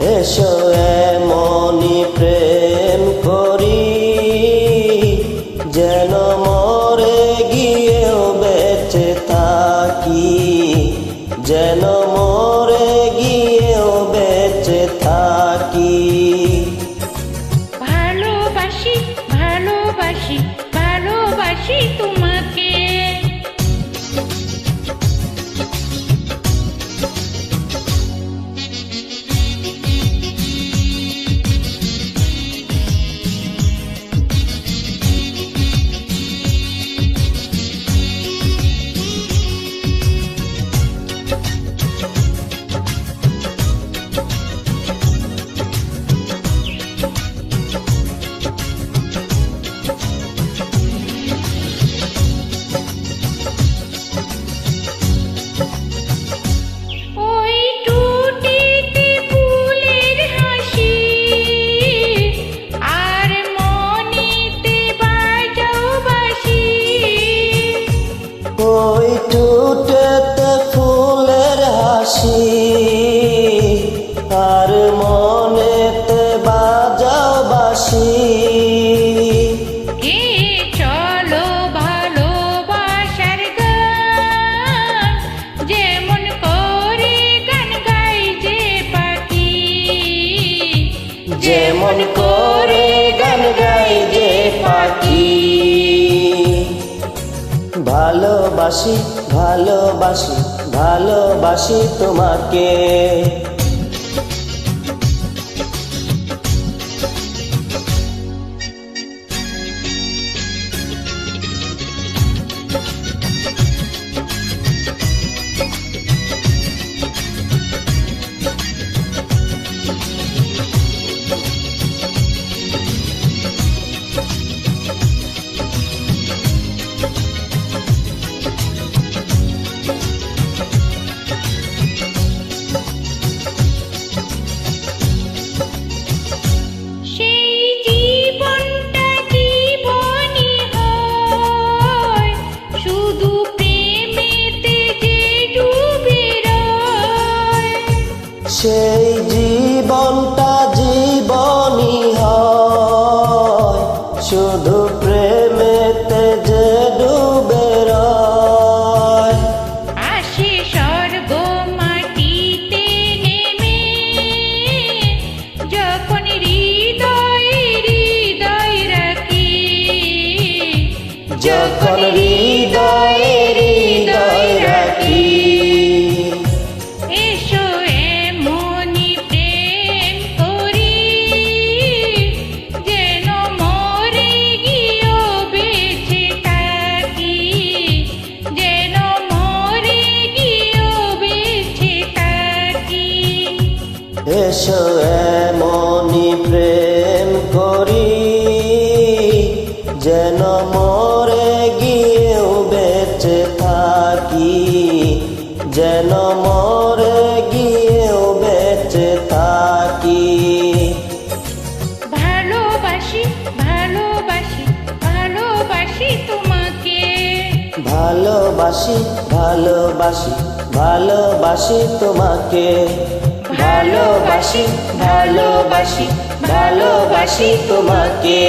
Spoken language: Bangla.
এসো এমনি প্রেম। টুটেতে ফুলের হাসি আর মনেতে বাজাও বাসি যেমন ভালোবাসি ভালোবাসি ভালোবাসি তোমাকে। সেই জীবনটা জীবনই হয়। শুধু প্রেমেতে যে ডুবে আসে স্বর্গ মাটিতে নেমে যখন হৃদয় হৃদয় রাখি যখন হৃদয়ে এসো এমনি প্রেম করি যেন মরে গিয়েও বেঁচে থাকি যেন মরে গিয়েও বেঁচে থাকি। ভালোবাসি ভালোবাসি ভালোবাসি তোমাকে। ভালোবাসি ভালোবাসি ভালোবাসি তোমাকে। ভালোবাসি ভালোবাসি ভালোবাসি তোমাকে।